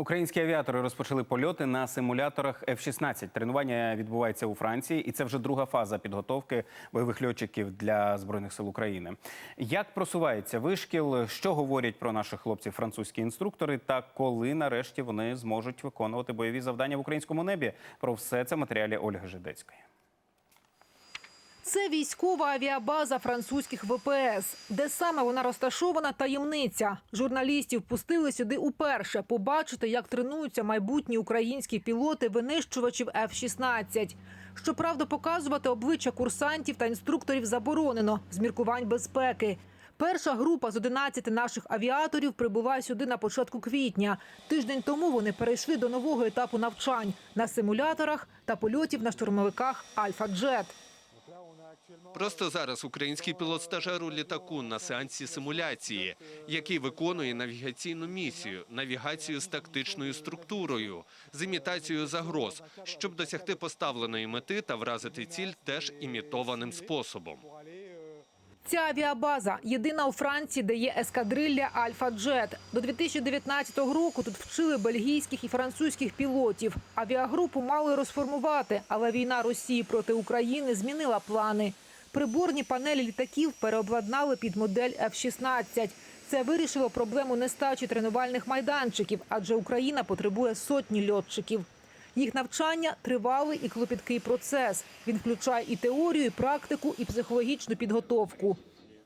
Українські авіатори розпочали польоти на симуляторах F-16. Тренування відбувається у Франції, і це вже друга фаза підготовки бойових льотчиків для збройних сил України. Як просувається вишкіл? Що говорять про наших хлопців французькі інструктори? Та коли нарешті вони зможуть виконувати бойові завдання в українському небі? Про все це матеріалі Ольги Жидецької. Це військова авіабаза французьких ВПС. Де саме вона розташована, таємниця. Журналістів пустили сюди уперше побачити, як тренуються майбутні українські пілоти винищувачів F-16. Щоправда, показувати обличчя курсантів та інструкторів заборонено з міркувань безпеки. Перша група з 11 наших авіаторів прибуває сюди на початку квітня. Тиждень тому вони перейшли до нового етапу навчань на симуляторах та польотів на штурмовиках Альфа-Джет. Просто зараз український пілот стажер у літаку на сеансі симуляції, який виконує навігаційну місію, навігацію з тактичною структурою, з імітацією загроз, щоб досягти поставленої мети та вразити ціль теж імітованим способом. Ця авіабаза єдина у Франції, де є ескадрилля Альфа Джет. До 2019 року тут вчили бельгійських і французьких пілотів. Авіагрупу мали розформувати, але війна Росії проти України змінила плани. Приборні панелі літаків переобладнали під модель F-16. Це вирішило проблему нестачі тренувальних майданчиків, адже Україна потребує сотні льотчиків. Їх навчання тривалий і клопіткий процес. Він включає і теорію, і практику, і психологічну підготовку.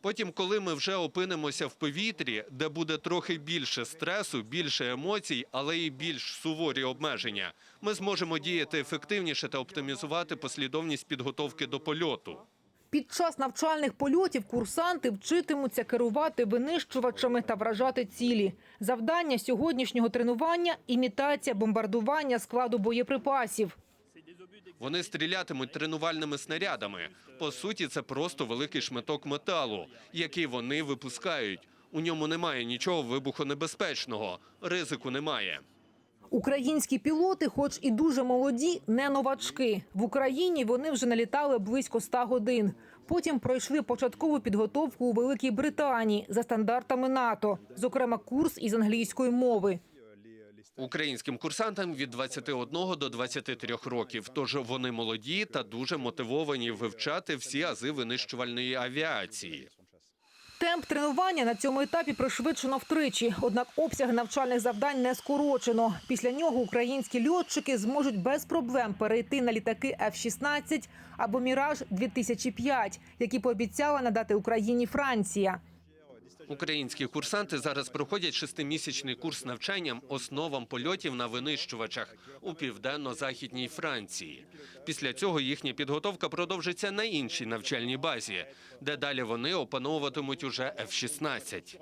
Потім, коли ми вже опинимося в повітрі, де буде трохи більше стресу, більше емоцій, але і більш суворі обмеження, ми зможемо діяти ефективніше та оптимізувати послідовність підготовки до польоту. Під час навчальних польотів курсанти вчитимуться керувати винищувачами та вражати цілі. Завдання сьогоднішнього тренування імітація бомбардування складу боєприпасів. Вони стрілятимуть тренувальними снарядами. По суті, це просто великий шматок металу, який вони випускають. У ньому немає нічого вибухонебезпечного, ризику немає. Українські пілоти, хоч і дуже молоді, не новачки. В Україні вони вже налітали близько 100 годин. Потім пройшли початкову підготовку у Великій Британії за стандартами НАТО, зокрема курс із англійської мови. Українським курсантам від 21 до 23 років. Тож вони молоді та дуже мотивовані вивчати всі ази винищувальної авіації. Темп тренування на цьому етапі пришвидшено втричі, однак обсяг навчальних завдань не скорочено. Після нього українські льотчики зможуть без проблем перейти на літаки F-16 або Міраж 2005 які пообіцяла надати Україні Франція. Українські курсанти зараз проходять шестимісячний курс навчанням основам польотів на винищувачах у південно-західній Франції. Після цього їхня підготовка продовжиться на іншій навчальній базі, де далі вони опановуватимуть уже F-16.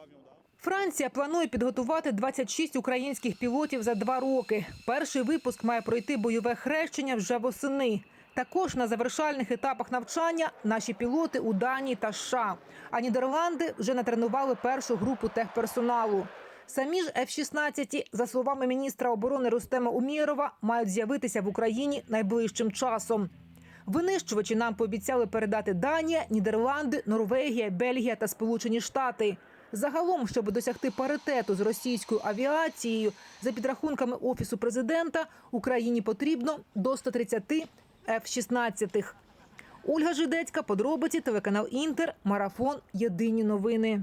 Франція планує підготувати 26 українських пілотів за два роки. Перший випуск має пройти бойове хрещення вже восени. Також на завершальних етапах навчання наші пілоти у Данії та США. А Нідерланди вже натренували першу групу техперсоналу. Самі ж F-16, за словами міністра оборони Рустема Умєрова, мають з'явитися в Україні найближчим часом. Винищувачі нам пообіцяли передати Данія, Нідерланди, Норвегія, Бельгія та Сполучені Штати. Загалом, щоб досягти паритету з російською авіацією, за підрахунками офісу президента, Україні потрібно до 130 F-16. Ольга Жидецька, подробиці, телеканал Інтер, марафон. Єдині новини.